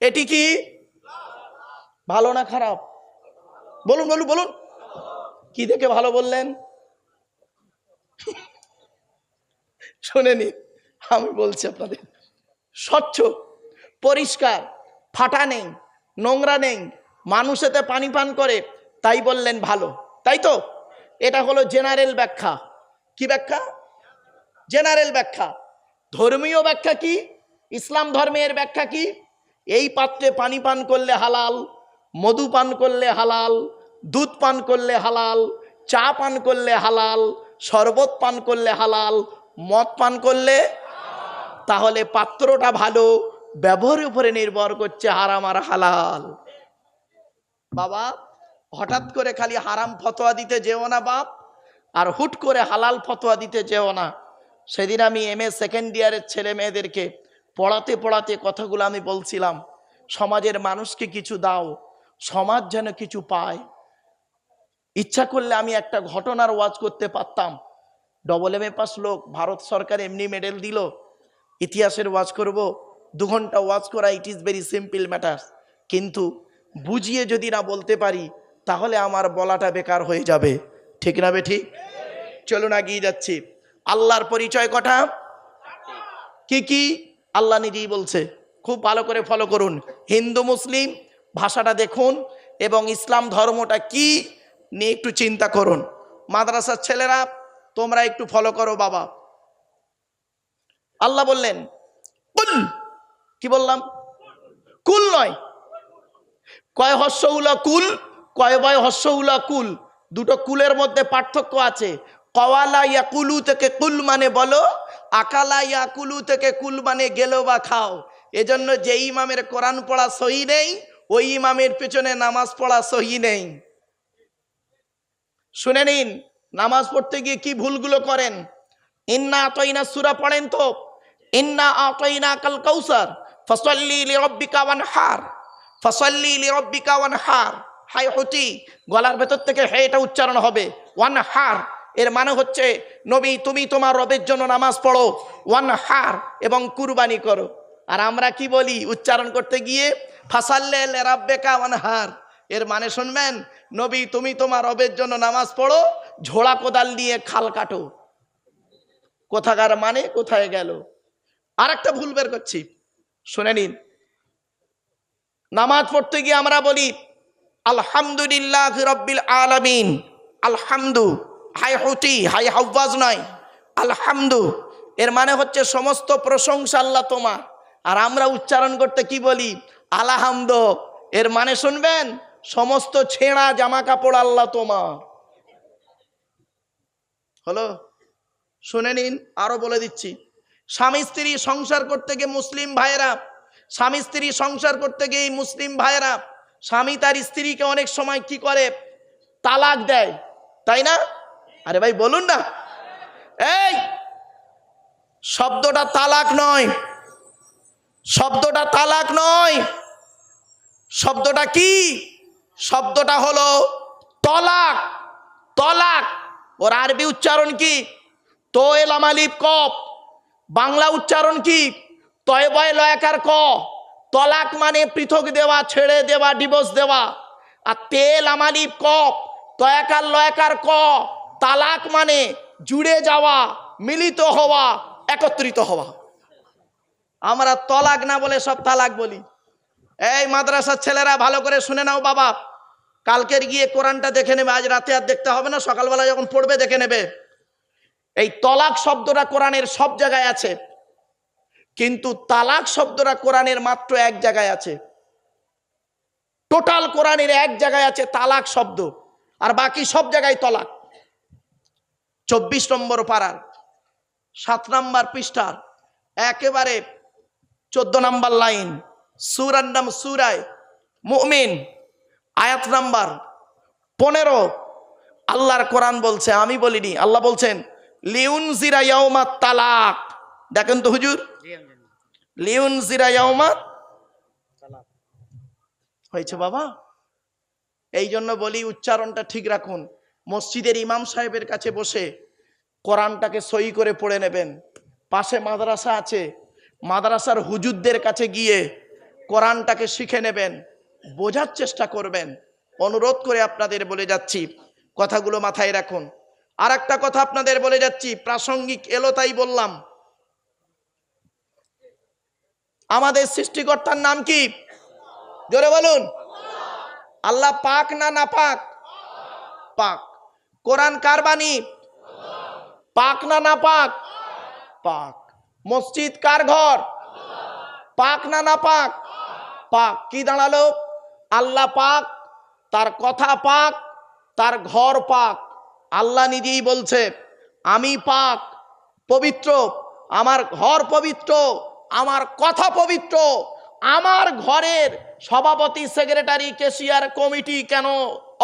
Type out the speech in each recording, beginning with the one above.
এটি কি? ভালো না খারাপ? বলুন বলুন বলুন। কি দেখে ভালো বললেন? শোনেনি, আমি বলছি আপনাদের। স্বচ্ছ, পরিষ্কার, ফাটা নেই, নোংরা নেই, মানুষ এতে পানি পান করে, তাই বললেন ভালো। তাই তো? এটা হলো জেনারেল ব্যাখ্যা। কি ব্যাখ্যা? জেনারেল ব্যাখ্যা। ধর্মীয় ব্যাখ্যা কি? ইসলাম ধর্মের ব্যাখ্যা কি? এই পাত্রে পানি পান করলে হালাল, মধু পান করলে হালাল, দুধ পান করলে হালাল, চা পান করলে হালাল, শরবত পান করলে হালাল, মদ পান করলে তাহলে পাত্রটা ভালো, ব্যবহারের উপরে নির্ভর করছে হারাম আর হালাল। বাবা, হঠাৎ করে খালি হারাম ফতোয়া দিতে যেও না বাপ, আর হুট করে হালাল ফতোয়া দিতে যেও না। সেদিন আমি এম এ সেকেন্ড ইয়ারের ছেলে মেয়েদেরকে পড়াতে পড়াতে কথাগুলো আমি বলছিলাম, সমাজের মানুষকে কিছু দাও, সমাজ যেন কিছু পায়। ইচ্ছা করলে আমি একটা ঘটনার ওয়াজ করতে পারতাম। ডবল এম এ পাস লোক, ভারত সরকার এমনি মেডেল দিল, ইতিহাসের ওয়াজ করব, দু ঘণ্টা ওয়াজ করা it is very simple matter কিন্তু বুঝিয়ে যদি না বলতে পারি, তাহলে আমার বলাটা বেকার হয়ে যাবে। ঠিক না বে ঠিক চলুন এগিয়ে যাচ্ছি। আল্লাহর পরিচয় কটা? কি কি? আল্লাহ নিজেই বলছে, খুব ভালো করে ফলো করুন। হিন্দু, মুসলিম, ভাষাটা দেখুন এবং ইসলাম ধর্মটা কি নিয়ে একটু চিন্তা করুন। মাদ্রাসার ছেলেরা, তোমরা একটু ফলো করো বাবা। আল্লাহ বললেন, কুল। কি বললাম? কুল নয়। কয় হস্যউলা কুল, কয় বয় হস্যউলা কুল। দুটো কুলের মধ্যে পার্থক্য আছে। কওয়ালা ইয়াকুলু থেকে কুল মানে বলো আকালা ইয়াকুলু থেকে কুল মানে গেলো বা খাও। এজন্য যে ইমামের কোরআন পড়া সহি নেই, ওই ইমামের পেছনে নামাজ পড়া সহি নেই। শুনে নিন, নামাজ পড়তে গিয়ে কি ভুলগুলো করেন? ইন্না আতইনা, সুরা পড়েন তো। ইন্না আতইনা কাল কৌসার ফসল্লি লিরব্বিকা ওয়ানহার, ফসল্লি লিরব্বিকা ওয়ানহার। হাই হতি গলার ভেতর থেকে হে এটা উচ্চারণ হবে। ওয়ান হার এর মানে হচ্ছে, নবী, তুমি তোমার রবের জন্য নামাজ পড়ো ওয়ান হার এবং কুরবানি করো। আর আমরা কি বলি? উচ্চারণ করতে গিয়ে ফাসাল্লে রাব্বেকা ওয়ান হার এর মানে শুনবেন, নবী, তুমি তোমার রবের জন্য নামাজ পড়ো, ঝোড়া কোদাল নিয়ে খাল কাটো। কোথাকার মানে? কোথায় গেল? আর একটা ভুল বের করছি। শুনে নিন। নামাজ পড়তে গিয়ে আমরা বলি, আলহামদুলিল্লাহ রব্বিল আলামিন, আলহামদু। হাই হতি, হাই হাওয়াজ নয়। আলহামদু, এর মানে হচ্ছে সমস্ত প্রশংসা আল্লাহ তোমার। আর আমরা উচ্চারণ করতে কি বলি? আলাহামদ, এর মানে শুনবেন? সমস্ত ছেঁড়া জামা কাপড় আল্লাহ তোমার। হলো? শুনে নিন, আরও বলে দিচ্ছি। স্বামী স্ত্রী সংসার করতে গিয়ে মুসলিম ভাইয়েরা, স্বামী স্ত্রী সংসার করতে গিয়ে মুসলিম ভাইয়েরা, স্বামী তার স্ত্রীকে অনেক সময় কি করে? তালাক দেয়। তাই না? আরে ভাই, বলুন না। এই, শব্দটা তালাক নয়। শব্দটা তালাক নয়। শব্দটা কি? শব্দটা হলো তলাক। তলাক। ওর আরবি উচ্চারণ কি? তোয়েল আমালিপ কপ বাংলা উচ্চারণ কি? তয় বয় লয়াকার ক। তলাক মানে পৃথক দেওয়া, ছেড়ে দেওয়া ডিভোর্স দেওয়া। আর তেল আমালিপ কপ তয়াকার লয়াকার ক। তালাক মানে জুড়ে যাওয়া, মিলিত হওয়া, একত্রিত হওয়া। আমরা তলাক না বলে সব তালাক বলি। এই মাদ্রাসার ছেলেরা ভালো করে শুনে নাও বাবা। কালকের গিয়ে কোরআনটা দেখে নেবে, আজ রাতে আর দেখতে হবে না, সকালবেলা যখন পড়বে দেখে নেবে। এই তলাক শব্দটা কোরআনের সব জায়গায় আছে। কিন্তু তালাক শব্দটা কোরআনের মাত্র এক জায়গায় আছে। টোটাল কোরআনের এক জায়গায় আছে তালাক শব্দ। আর বাকি সব জায়গায় তলাক। চব্বিশ নম্বর পাড়ার, সাত নম্বর পৃষ্ঠার, একেবারে চোদ্দ নম্বর লাইন, সুরার নাম সুরায়, মুমিন, আয়াত নাম্বার পনেরো। আল্লাহর কোরআন বলছে, আমি বলিনি, আল্লাহ বলছেন লিউন জিরা তালাক। দেখেন তো হুজুর। লিউন জিরা হয়েছে বাবা। এই জন্য বলি, উচ্চারণটা ঠিক রাখুন। মসজিদের ইমাম সাহেবের কাছে বসে কোরআনটাকে সই করে পড়ে নেবেন। পাশে মাদ্রাসা আছে। মাদ্রাসার হুজুরদের কাছে গিয়ে কোরআনটাকে শিখে নেবেন, বোঝার চেষ্টা করবেন। অনুরোধ করে আপনাদের বলে যাচ্ছি, কথাগুলো মাথায় রাখুন। আর একটা কথা আপনাদের বলে যাচ্ছি, প্রাসঙ্গিক এলো তাই বললাম। আমাদের সৃষ্টিকর্তার নাম কি? জোরে বলুন। আল্লাহ পাক না না পাক পাক। কোরআন কার বাণী? পাক না না পাক। পাক মসজিদ কার ঘর? পাক না না পাক পাক। কি দাঁড়াল? আল্লাহ পাক, তার কথা পাক, তার ঘর পাক। আল্লাহ নিজেই বলছে, আমি পাক, পবিত্র। আমার ঘর পবিত্র, আমার কথা পবিত্র। আমার ঘরের সভাপতি, সেক্রেটারি, কেশিয়ার কমিটি কেন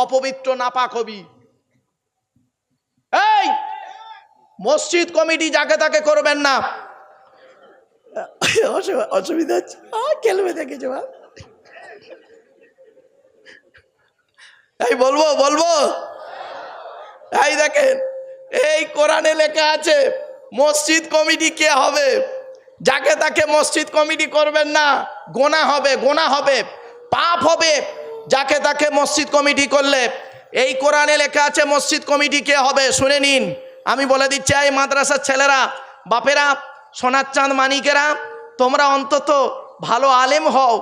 অপবিত্র, নাপাক হবি এই মসজিদ কমিটি যাকে তাকে করবেন না। অসু- অসুবিধা হচ্ছে। খেলবে দেখেছ বা? এই বলব বলব? এই দেখেন, এই কোরআনে লেখা আছে, মসজিদ কমিটি কে হবে? যাকে তাকে মসজিদ কমিটি করবেন না, গোনা হবে গোনা হবে, পাপ হবে, যাকে তাকে মসজিদ কমিটি করলে। এই কোরআনে লেখা আছে, মসজিদ কমিটি কে হবে? শুনে নিন। আমি বলে দিচ্ছি, এই মাদ্রাসার ছেলেরা, বাপেরা, সোনার চাঁদ মানিকেরা, তোমরা অন্তত ভালো আলেম হও,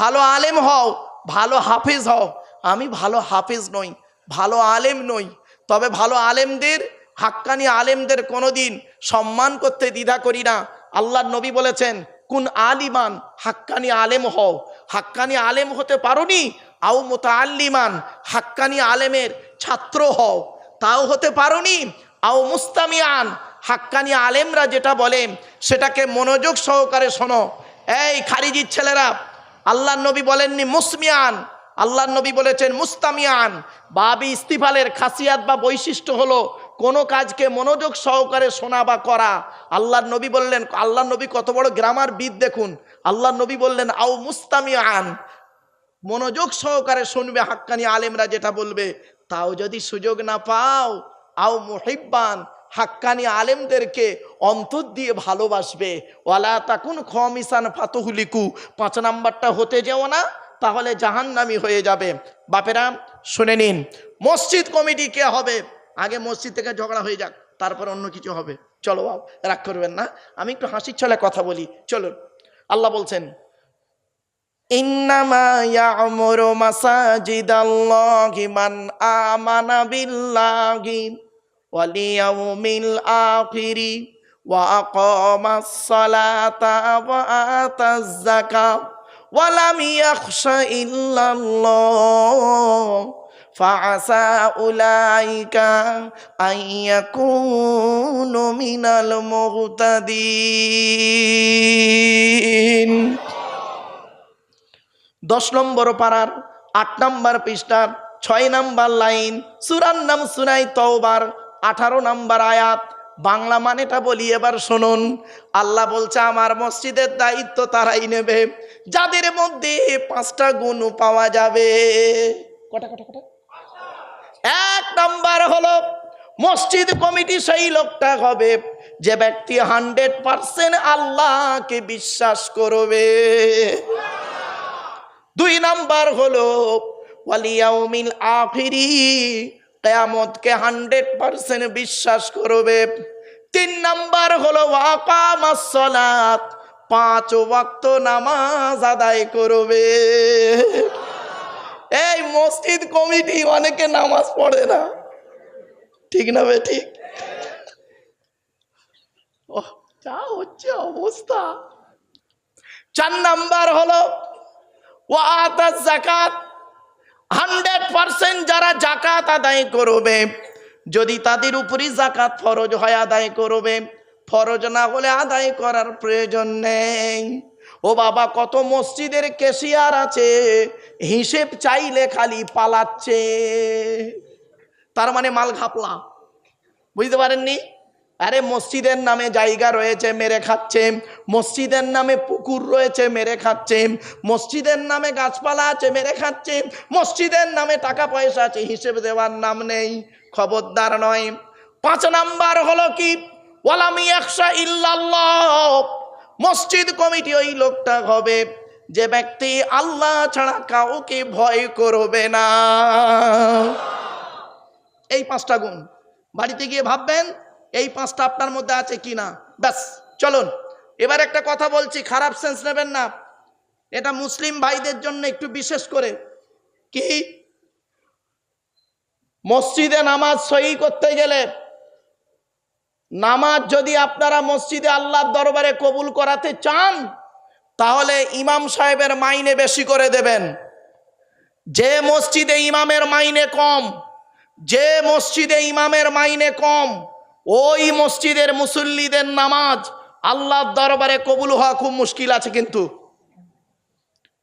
ভালো আলেম হও, ভালো হাফিজ হও। আমি ভালো হাফিজ নই, ভালো আলেম নই। তবে ভালো আলেমদের, হাক্কানি আলেমদের কোনোদিন সম্মান করতে দ্বিধা করি না। আল্লাহ নবী বলেছেন, কোন আলিমান, হাক্কানি আলেম হও। হাক্কানি আলেম হতে পারোনি? আও মোতাল্লিমান হাক্কানি আলেমের ছাত্র হও। তাও হতে পারোনি? আও মুস্তামিয়ান, হাক্কানি আলেমরা যেটা বলেন সেটাকে মনোযোগ সহকারে শোনো। এই খারিজির ছেলেরা আল্লাহ নবী বলেননি মুসমিয়ান আল্লাহ নবী বলেছেন মুস্তামিয়ান। বাবি ইস্তিফালের খাসিয়াত বা বৈশিষ্ট্য হলো, কোনো কাজকে মনোযোগ সহকারে শোনা বা করা। আল্লাহ নবী বললেন আল্লাহ নবী কত বড় গ্রামার বিদ দেখুন। আল্লাহ নবী বললেন, আও মুস্তামিয়ান। মনোযোগ সহকারে শুনবে হাক্কানি আলেমরা যেটা বলবে, তাও যদি সুযোগ না পাও আও মুহিব্বান, হাক্কানি আলেমদেরকে অন্তর দিয়ে ভালোবাসবে। ওয়ালা তাকুন খমিসান ফাতুহুলিকু, পাঁচ নাম্বারটা হতে যেও না, তাহলে জাহান্নামি হয়ে যাবে। বাপেরা, শুনে নিন, মসজিদ কমিটি কে হবে? আগে মসজিদ থেকে ঝগড়া হয়ে যাক, তারপর অন্য কিছু হবে। চলো রাগ করবেন না। আমি একটু হাসির ছলে কথা বলি। চলুন। আল্লাহ বলছেন إنما يعمر مساجد الله من آمن بالله واليوم الآخر وأقام الصلاة وآتى الزكاة ولم يخش إلا الله فعسى أولئك أن يكونوا من المهتدين দশ নম্বর পাড়ার, আট নম্বর পৃষ্ঠার, ছয় নম্বর লাইন, সুরার নাম সুনাই তওবার, আঠারো নম্বর আয়াত। বাংলা মানেটা বলি, এবার শুনুন। আল্লাহ বলছে, আমার মসজিদের দায়িত্ব তারাই নেবে। যাদের মধ্যে পাঁচটা গুণ পাওয়া যাবে। কটা কটা কটা? এক নম্বর হলো, মসজিদ কমিটি সেই লোকটা হবে, যে ব্যক্তি হান্ড্রেড পার্সেন্ট আল্লাহকে বিশ্বাস করবে। দুই নাম্বার হলো, ওয়ালিয়াউমিল আখিরি, কেয়ামতকে হান্ড্রেড পার্সেন্ট বিশ্বাস করবে। তিন নাম্বার হলো ওয়াকামাস সালাত পাঁচ ওয়াক্ত নামাজ আদায় করবে। এই মসজিদ কমিটি অনেকে নামাজ পড়ে না। ঠিক না বে, ঠিক? যা হচ্ছে অবস্থা। চার নাম্বার হলো জাকাত হান্ড্রেড যারা জাকাত আদায় করবে, যদি তাদের উপরই জাকাত ফরজ হয় আদায় করবে, ফরজ না হলে আদায় করার প্রয়োজন নেই। ও বাবা, কত মসজিদের কেশিয়ার আছে, হিসেব চাইলে খালি পালাচ্ছে। তার মানে মাল ঘাপলা। বুঝতে পারেননি? আরে মসজিদের নামে জায়গা রয়েছে, মেরে খাচ্ছে। মসজিদের নামে পুকুর রয়েছে, মেরে খাচ্ছে। মসজিদের নামে গাছপালা আছে, মেরে খাচ্ছে। মসজিদের নামে টাকা পয়সা আছে, হিসেবে দেওয়ার নাম নেই। খবরদার নয়। পাঁচ নাম্বার হলো কি? ওয়ালামি একশা ইল্লাল্লাহ। মসজিদ কমিটি ওই লোকটা হবে। যে ব্যক্তি আল্লাহ ছাড়া কাউকে ভয় করবে না। এই পাঁচটা গুণ। বাড়িতে গিয়ে ভাববেন এই পাঁচটা আপনার মধ্যে আছে কি না? ব্যাস, চলুন। এবার একটা কথা বলছি, খারাপ সেন্স নেবেন না। এটা মুসলিম ভাইদের জন্য একটু বিশেষ করে। কি? মসজিদে নামাজ সহি করতে গেলে নামাজ যদি আপনারা মসজিদে আল্লাহর দরবারে কবুল করাতে চান, তাহলে ইমাম সাহেবের মাইনে বেশি করে দেবেন। যে মসজিদে ইমামের মাইনে কম, যে মসজিদে ইমামের মাইনে কম ওই মসজিদের মুসল্লিদের নামাজ আল্লাহর দরবারে কবুল হওয়া খুব মুশকিল আছে কিন্তু।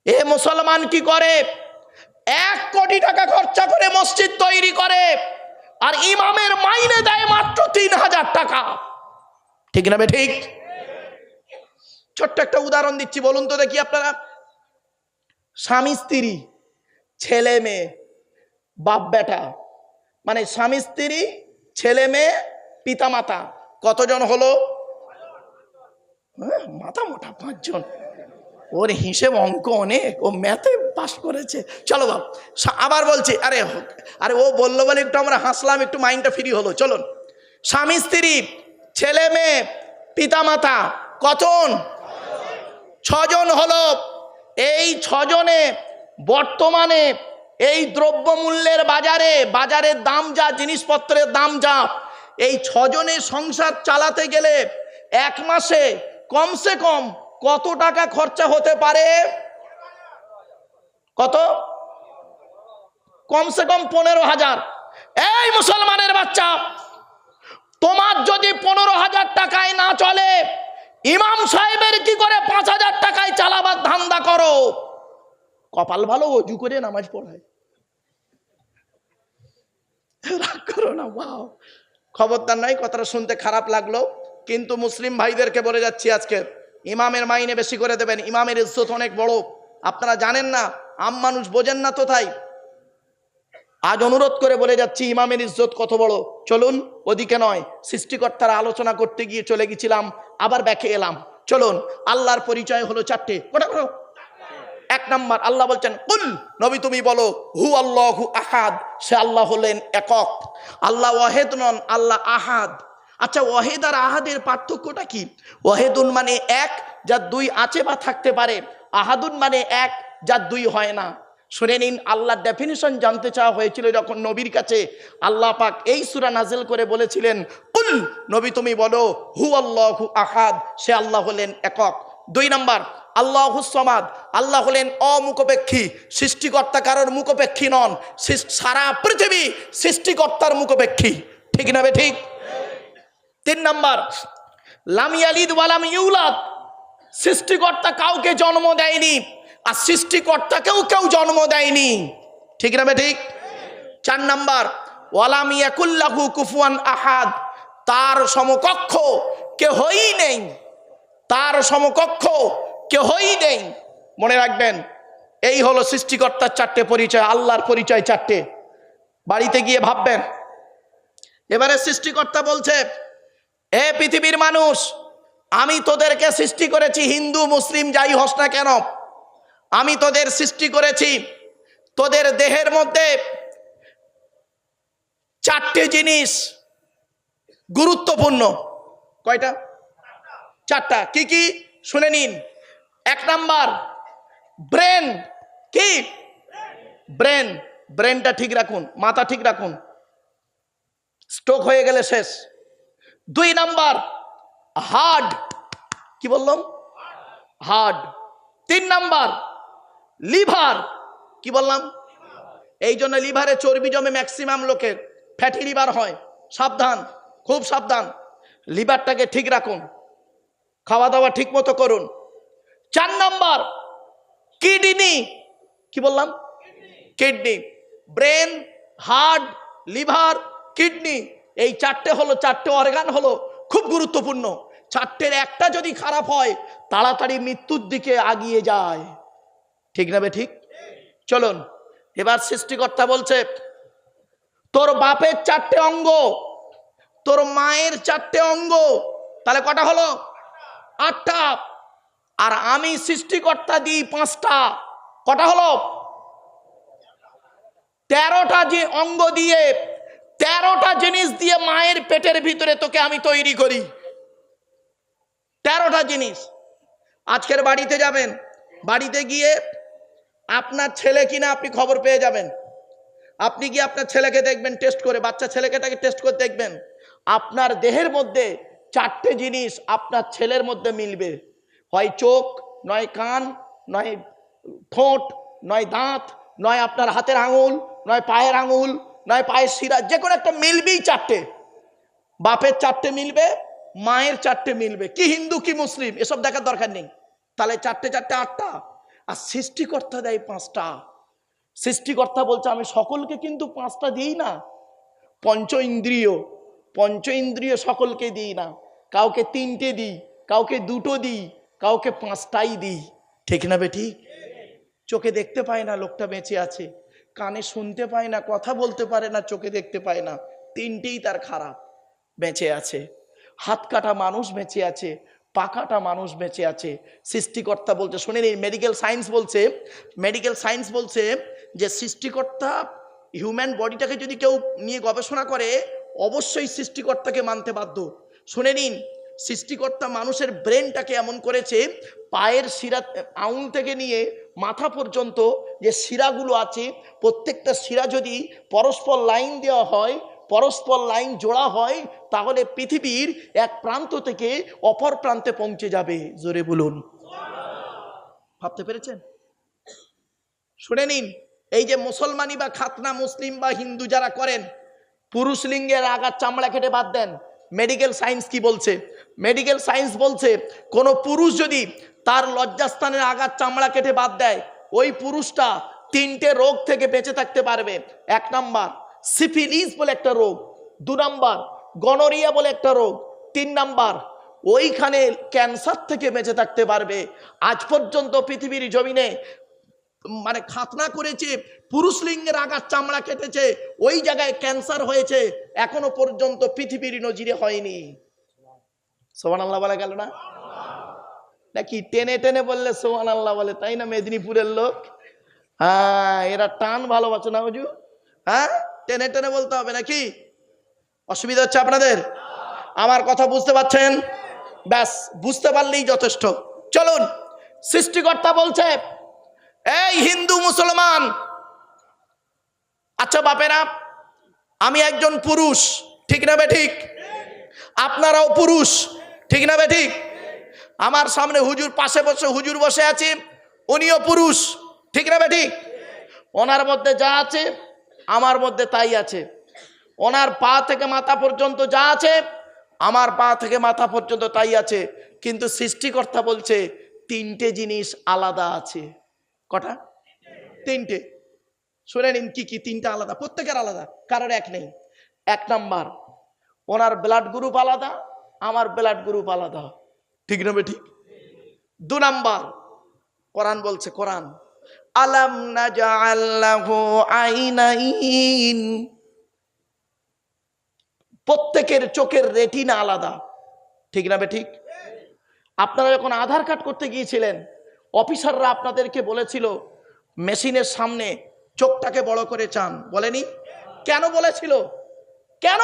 এ মুসলমান কি করে? এক কোটি টাকা খরচা করে মসজিদ তৈরি করে, আর ইমামের মাইনে দেয় মাত্র তিন হাজার টাকা। ঠিক না ঠিক? ছোট্ট একটা উদাহরণ দিচ্ছি, বলুন তো দেখি আপনারা। স্বামী, স্ত্রী, ছেলে, মেয়ে, বাপ, বেটা। মানে স্বামী, স্ত্রী, ছেলে, মেয়ে পিতা মাতা কতজন হলো? হ্যাঁ, মাথা মোটা পাঁচজন। ওর হিসেব অঙ্ক অনেক ও ম্যাথে পাস করেছে। চলো বাপ আবার বলছি আরে আরে ও বলল বলে একটু আমরা হাসলাম একটু মাইন্ডটা ফ্রি হলো চলুন। স্বামী স্ত্রী ছেলে মেয়ে পিতামাতা কতজন ছজন হলো। এই ছজনে বর্তমানে এই দ্রব্যমূল্যের বাজারে বাজারের দাম যা জিনিসপত্রের দাম যা এই ছজনে সংসার চালাতে গেলে এক মাসে কমসে কম কত টাকা খরচা হতে পারে? কত? কমসে কম পনেরো হাজার। এই মুসলমানের বাচ্চা, তোমার যদি পনেরো হাজার টাকায় না চলে, ইমাম সাহেবের কি করে পাঁচ হাজার টাকায় চালাবার ধান্দা করো? কপাল ভালো, অজু করে নামাজ পড়ায়। রাগ করো না বাও খবরদার নাই, কথাটা শুনতে খারাপ লাগল। কিন্তু মুসলিম ভাইদেরকে বলে যাচ্ছি আজকে, ইমামের মাইনে বেশি করে দেবেন, ইমামের ইজ্জত অনেক বড়। আপনারা জানেন না, আম মানুষ বোঝেন না তো তাই আজ অনুরোধ করে বলে যাচ্ছি, ইমামের ইজ্জত কত বড়। চলুন, ওদিকে নয়, সৃষ্টিকর্তার আলোচনা করতে গিয়ে চলে গেছিলাম, আবার ব্যাকে এলাম। চলুন, আল্লাহর পরিচয় হলো চারটে। কোটা করো? এক নাম্বার, আল্লাহ বলছেন, কুল, নবী তুমি বলো, হু আল্লাহ আহাদ, সে আল্লাহ হলেন একক। আল্লাহ ওয়াহেদ নন, আল্লাহ আহাদ। আচ্ছা ওয়াহেদ আর আহাদের পার্থক্যটা কি? ওয়াহেদুন মানে এক যার দুই আছে বা থাকতে পারে। আহাদুন মানে এক যার দুই হয় না। শুনে নিন, আল্লাহর ডেফিনিশন জানতে চাওয়া হয়েছিল যখন নবীর কাছে আল্লাহ পাক এই সুরা নাজেল করে বলেছিলেন, কুল, নবী তুমি বলো, হু আল্লাহ আহাদ, সে আল্লাহ হলেন একক। দুই নাম্বার আল্লাহ সমাদ। আল্লাহ হলেন অমুখপেক্ষী, সৃষ্টিকর্তা কারোর মুখপেক্ষী নন সারা পৃথিবী সৃষ্টিকর্তার মুখপেক্ষী। ঠিক না বে ঠিক? তিন নাম্বার লামিয়ালিদ ওয়ালাম ইউলাদ। সৃষ্টিকর্তা কাউকে জন্ম দেয়নি, আর সৃষ্টিকর্তাকেও কেউ জন্ম দেয়নি। ঠিক না বে ঠিক? চার নাম্বার ওয়ালাম ইয়াকুল্লাহু কুফুয়ান আহাদ। তার সমকক্ষ কেহই নেই। তার সমকক্ষ কেহই নেই। মনে রাখবেন, এই হলো সৃষ্টিকর্তার চারটে পরিচয়, আল্লাহর পরিচয় চারটে। বাড়িতে গিয়ে ভাববেন, এবারে সৃষ্টিকর্তা বলছে, এ পৃথিবীর মানুষ, আমি তোদেরকে সৃষ্টি করেছি, হিন্দু, মুসলিম, যাই হস না কেন। আমি তোদের সৃষ্টি করেছি, তোদের দেহের মধ্যে চারটে জিনিস গুরুত্বপূর্ণ। কয়টা? চারটা। কি কি? শুনে নিন। এক নাম্বার, ব্রেন কি? ব্রেন, ব্রেনটা ঠিক রাখুন, মাথা ঠিক রাখুন। স্ট্রোক হয়ে গেলে শেষ। দুই নাম্বার হার্ড কি বললাম? হার্ড তিন নাম্বার, লিভার, কি বললাম? এই জন্য লিভারে চর্বি জমে ম্যাক্সিমাম লোকের ফ্যাটি লিভার হয়। সাবধান, খুব সাবধান। লিভারটাকে ঠিক রাখুন। খাওয়া দাওয়া ঠিক মতো করুন। চার নাম্বার, কিডনি। কি বললাম? Kidney. Brain, heart, liver, kidney. এই চারটে হলো, চারটে অর্গান হলো খুব গুরুত্বপূর্ণ। চারটের একটা যদি খারাপ হয়, তাড়াতাড়ি মৃত্যুর দিকে আগিয়ে যায়। ঠিক না ঠিক? চলুন, এবার সৃষ্টিকর্তা বলছে, তোর বাপের চারটে অঙ্গ, তোর মায়ের চারটে অঙ্গ। তাহলে কটা হলো? আটটা। আর আমি সৃষ্টিকর্তা দিই পাঁচটা। কটা হলো? তেরোটা যে অঙ্গ দিয়ে, তেরোটা জিনিস দিয়ে মায়ের পেটের ভিতরে তোকে আমি তৈরি করি। তেরোটা জিনিস। আজকের বাড়িতে যাবেন। বাড়িতে গিয়ে আপনার ছেলে কিনা আপনি খবর পেয়ে যাবেন। আপনি গিয়ে আপনার ছেলেকে দেখবেন টেস্ট করে। বাচ্চা ছেলেকে তাকে টেস্ট করে দেখবেন। আপনার দেহের মধ্যে চারটে জিনিস আপনার ছেলের মধ্যে মিলবে। হয় চোখ, নয় কান, নয় ঠোঁট, নয় দাঁত, নয় আপনার হাতের আঙুল, নয় পায়ের আঙুল, নয় পায়ের শিরা, যে কোনো একটা মিলবেই চারটে। বাপের চারটে মিলবে, মায়ের চারটে মিলবে। কি হিন্দু, কি মুসলিম, এসব দেখার দরকার নেই। তাহলে চারটে চারটে, আটটা। আর সৃষ্টিকর্তা দেয় পাঁচটা। সৃষ্টিকর্তা বলছে, আমি সকলকে কিন্তু পাঁচটা দিই না। পঞ্চ ইন্দ্রিয়। পঞ্চ ইন্দ্রিয় সকলকে দিই না। কাউকে তিনটে দিই, কাউকে দুটো দিই কাউকে পাঁচটাই দিই। ঠিক না বে ঠিক চোখে দেখতে পায় না লোকটা বেঁচে আছে। কানে শুনতে পায় না, কথা বলতে পারে না, চোখে দেখতে পায় না। তিনটেই তার খারাপ। বেঁচে আছে। হাত কাটা মানুষ বেঁচে আছে। পাকাটা মানুষ বেঁচে আছে। সৃষ্টিকর্তা বলছে, শুনে এই মেডিকেল সায়েন্স বলছে মেডিকেল সায়েন্স বলছে যে সৃষ্টিকর্তা হিউম্যান বডিটাকে যদি কেউ নিয়ে গবেষণা করে, অবশ্যই সৃষ্টিকর্তাকে মানতে বাধ্য। শুনে নিন সৃষ্টিকর্তা মানুষের ব্রেনটাকে এমন করেছে, পায়ের শিরা আউল থেকে নিয়ে মাথা পর্যন্ত যে শিরাগুলো আছে, প্রত্যেকটা শিরা যদি পরস্পর লাইন দেওয়া হয়, পরস্পর লাইন জোড়া হয়, তাহলে পৃথিবীর এক প্রান্ত থেকে অপর প্রান্তে পৌঁছে যাবে। জোরে বলুন। ভাবতে পেরেছেন? শুনে নিন, এই যে মুসলমানি বা খাতনা মুসলিম বা হিন্দু যারা করেন, পুরুষ লিঙ্গের আগার চামড়া কেটে বাদ দেন মেডিকেল সায়েন্স কি বলছে? মেডিকেল সায়েন্স বলছে, কোনো পুরুষ যদি তার লজ্জাস্থানের আগার চামড়া কেটে বাদ দেয়, ওই পুরুষটা তিনটে রোগ থেকে বেঁচে থাকতে পারবে। এক নাম্বার সিফিলিস বলে একটা রোগ। দু নাম্বার গনোরিয়া বলে একটা রোগ। তিন নাম্বার, ওইখানে ক্যান্সার থেকে বেঁচে থাকতে পারবে। আজ পর্যন্ত পৃথিবীর জমিনে মানে খাতনা করেছে, পুরুষ লিঙ্গের আগার চামড়া কেটেছে, ওই জায়গায় ক্যান্সার হয়েছে, এখনও পর্যন্ত পৃথিবীর নজিরে হয়নি। সোহান আল্লাহ বলা গেল না? নাকি টেনে টেনে বললে সোহান আল্লাহ বলে, তাই না মেদিনীপুরের লোক? হ্যাঁ এরা টান ভালোবাসে না বুঝু হ্যাঁ টেনে টেনে বলতে হবে নাকি? অসুবিধা হচ্ছে আপনাদের? আমার কথা বুঝতে পারছেন? ব্যাস, বুঝতে পারলেই যথেষ্ট। চলুন, সৃষ্টিকর্তা বলছে এই হিন্দু মুসলমান। আচ্ছা বাপেরা, আমি একজন পুরুষ, ঠিক না ঠিক? আপনারাও পুরুষ, ঠিক না ঠিক? আমার সামনে হুজুর পাশে বসে, হুজুর বসে আছে, উনিও পুরুষ, ঠিক না ঠিক? ওনার মধ্যে যা আছে, আমার মধ্যে তাই আছে। ওনার পা থেকে মাথা পর্যন্ত যা আছে, আমার পা থেকে মাথা পর্যন্ত তাই আছে। কিন্তু সৃষ্টিকর্তা বলছে, তিনটে জিনিস আলাদা আছে। কটা? তিনটে। শুনে নিন কি কি তিনটা আলাদা? প্রত্যেকের আলাদা, কারোর এক নেই। এক নাম্বার, ওনার ব্লাড গ্রুপ আলাদা, আমার ব্লাড গ্রুপ আলাদা। ঠিক না ঠিক দু নাম্বার, কোরআন বলছে, কোরআন, আলাম আইনাইন প্রত্যেকের চোখের রেটিনা আলাদা। ঠিক না ঠিক আপনারা যখন আধার কার্ড করতে গিয়েছিলেন অফিসাররা আপনাদেরকে বলেছিল, মেশিনের সামনে চোখটাকে বড় করে চান। বলেনি? কেন বলেছিল? কেন?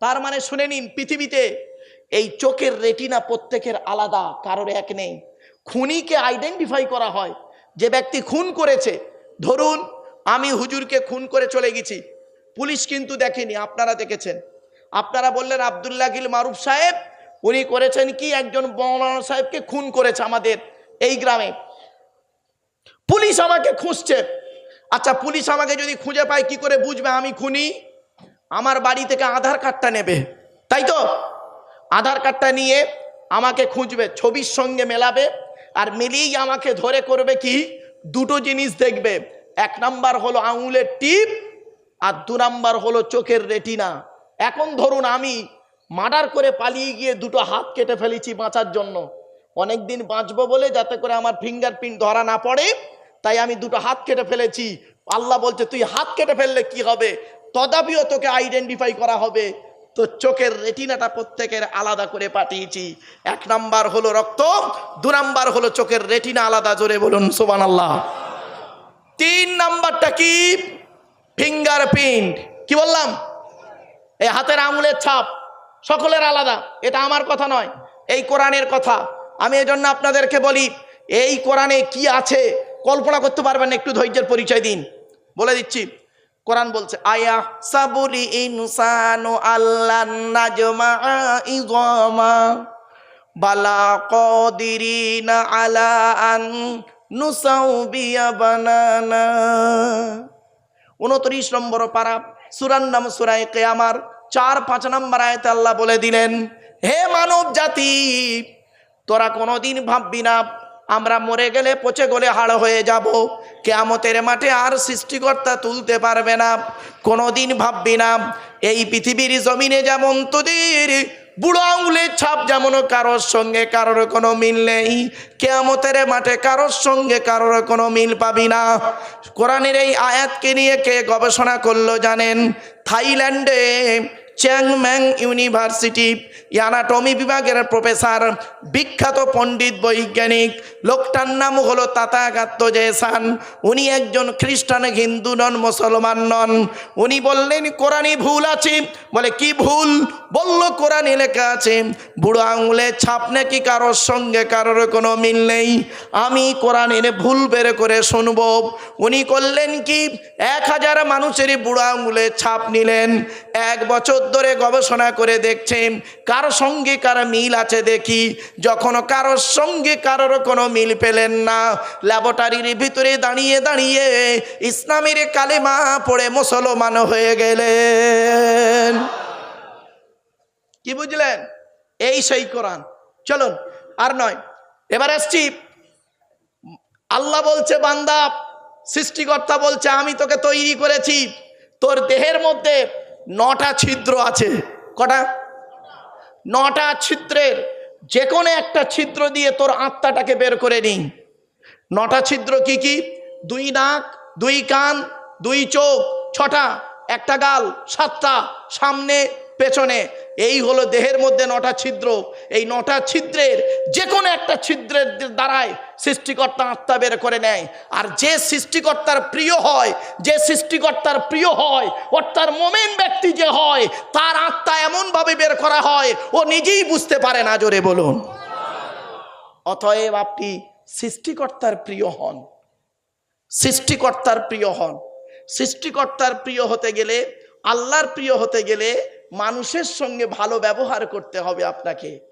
তার মানে শুনে নিন, পৃথিবীতে এই চোখের রেটিনা প্রত্যেকের আলাদা, কারোর এক নেই। খুনিকে আইডেন্টিফাই করা হয়। যে ব্যক্তি খুন করেছে, ধরুন আমি হুজুরকে খুন করে চলে গেছি, পুলিশ কিন্তু দেখেনি, আপনারা দেখেছেন। আপনারা বললেন আবদুল্লাহ গিল মারুফ সাহেব, উনি করেছেন কি? একজন মৌলানা সাহেবকে খুন করেছে আমাদের। এই গ্রামে। পুলিশ আমাকে খুঁজছে। আচ্ছা পুলিশ আমাকে যদি খুঁজে পায়, কি করে বুঝবে? আমি খুনি। আমার বাড়ি থেকে আধার কার্ডটা নেবে। তাই তো? আধার কার্ডটা নিয়ে আমাকে খুঁজবে, ছবির সঙ্গে মেলাবে। আর মিলিয়েই আমাকে ধরে করবে কি? দুটো জিনিস দেখবে। এক নাম্বার হলো আঙুলের টিপ, আর দু নাম্বার হলো চোখের রেটিনা। এখন ধরুন আমি মার্ডার করে পালিয়ে গিয়ে দুটো হাত কেটে ফেলেছি বাঁচার জন্য। অনেক দিন বাঁচবো বলে যাতে করে আমার ফিঙ্গারপ্রিন্ট ধরা না পড়ে, তাই আমি দুটো হাত কেটে ফেলেছি। আল্লাহ বলছে, তুই হাত কেটে ফেললে কি হবে? তদাপিও তোকে আইডেন্টিফাই করা হবে। তো চোখের রেটিনাটা প্রত্যেকের আলাদা করে পাঠিয়েছি। এক নাম্বার হলো রক্ত, দু নাম্বার হলো চোখের রেটিনা আলাদা। জোরে বলুন সোবান আল্লাহ তিন নাম্বারটা কি? ফিঙ্গার প্রিন্ট কি বললাম? এই হাতের আঙুলের ছাপ, সকলের আলাদা। এটা আমার কথা নয়, এই কোরআনের কথা। আমি এই জন্য আপনাদেরকে বলি, এই কোরআনে কি আছে কল্পনা করতে পারবেন একটু ধৈর্যের পরিচয় দিন। বলে দিচ্ছি, কোরআন বলছে, আয়া সাবুলি ইনসানু আল্লাহ নাজমা বালা কদিরিনা আলা আন উনত্রিশ নম্বর পারা সুরান নাম সুরায় কেয়ামার, চার পাঁচ নম্বর আয়তে আল্লাহ বলে দিলেন, হে মানব জাতি তোরা কোনোদিন ভাববি না, আমরা মরে গেলে পচে গলে হাড় হয়ে যাব। কেয়ামতের মাঠে আর সৃষ্টিকর্তা তুলতে পারবে না। কোনোদিন ভাববি না, এই পৃথিবীর জমিনে যেমন তোদের বুড়ো আঙুলের ছাপ, যেমন কারোর সঙ্গে কারোর কোনো মিল নেই। কেয়ামতের মাঠে কারোর সঙ্গে কারোর কোনো মিল পাবি না। কোরআনের এই আয়াতকে নিয়ে কে গবেষণা করল জানেন? থাইল্যান্ডে চ্যাংম্যাং ইউনিভার্সিটি অ্যানাটমি বিভাগের প্রফেসর বিখ্যাত পণ্ডিত বৈজ্ঞানিক লোকটার নাম হলো তাতাগাত্য জেসান উনি একজন খ্রিস্টান হিন্দু নন মুসলমান নন উনি বললেন কোরআনই ভুল আছে বলে কি ভুল বলল কোরআনে লেখা আছে বুড়ো আঙুলে ছাপ নাকি কারোর সঙ্গে কারোর কোনো মিল নেই আমি কোরআনের ভুল বের করে শুনব উনি করলেন কি এক হাজার মানুষেরই বুড়ো আঙুলে ছাপ নিলেন এক বছর ধরে গবেষণা করে দেখছেন কার সঙ্গে কার মিল আছে দেখি? যখন কারোর সঙ্গে কারোর কোনো মিল পেলেন না ল্যাবরেটরির ভিতরে দাঁড়িয়ে দাঁড়িয়ে ইসলামের কালেমা পড়ে মুসলমান হয়ে গেলেন। কি বুঝলেন? এই সেই কোরআন। চলুন, আর নয়। এবার আসছি। আল্লাহ বলছে, বান্দা, সৃষ্টিকর্তা বলছে, আমি তোকে তৈরি করেছি। তোর দেহের মধ্যে নটা ছিদ্র আছে। কটা? নটা ছিদ্রের যে কোনো একটা ছিদ্র দিয়ে তোর আত্মাটাকে বের করে নিই। নটা ছিদ্র কি কি? দুই নাক, দুই কান, দুই চোখ, ছটা, একটা গাল, সাতটা, সামনে, পেছনে। এই হলো দেহের মধ্যে নটা ছিদ্র। এই নটা ছিদ্রের যে কোনো একটা ছিদ্রের দ্বারায় সৃষ্টিকর্তা আত্মা বের করে নেয়। আর যে সৃষ্টিকর্তার প্রিয় হয়, যে সৃষ্টিকর্তার প্রিয় হয় অর্থাৎ মোমেন ব্যক্তি যে হয়, তার আত্মা এমনভাবে বের করা হয়, ও নিজেই বুঝতে পারে না, জোরে বলুন। অতএব আপনি সৃষ্টিকর্তার প্রিয় হন। সৃষ্টিকর্তার প্রিয় হন। সৃষ্টিকর্তার প্রিয় হতে গেলে, আল্লাহর প্রিয় হতে গেলে মানুষের সঙ্গে ভালো ব্যবহার করতে হবে আপনাকে।